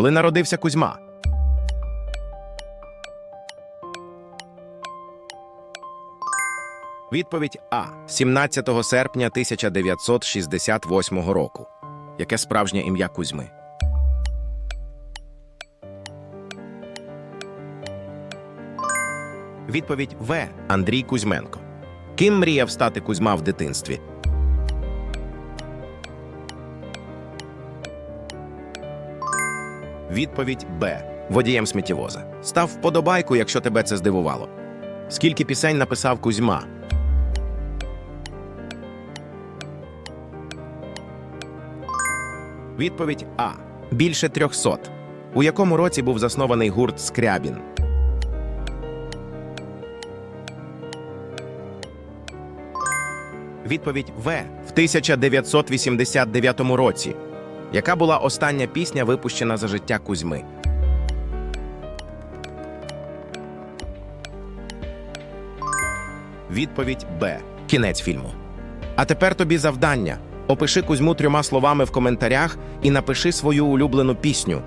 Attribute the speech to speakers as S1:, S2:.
S1: Коли народився Кузьма? Відповідь А. 17 серпня 1968 року. Яке справжнє ім'я Кузьми? Відповідь В. Андрій Кузьменко. Ким мріяв стати Кузьма в дитинстві? Відповідь Б. Водієм сміттєвоза. Став вподобайку, якщо тебе це здивувало. Скільки пісень написав Кузьма? Відповідь А. Більше трьохсот. У якому році був заснований гурт Скрябін? Відповідь В. В 1989 році. Яка була остання пісня, випущена за життя Кузьми? Відповідь Б. Кінець фільму. А тепер тобі завдання. Опиши Кузьму трьома словами в коментарях і напиши свою улюблену пісню.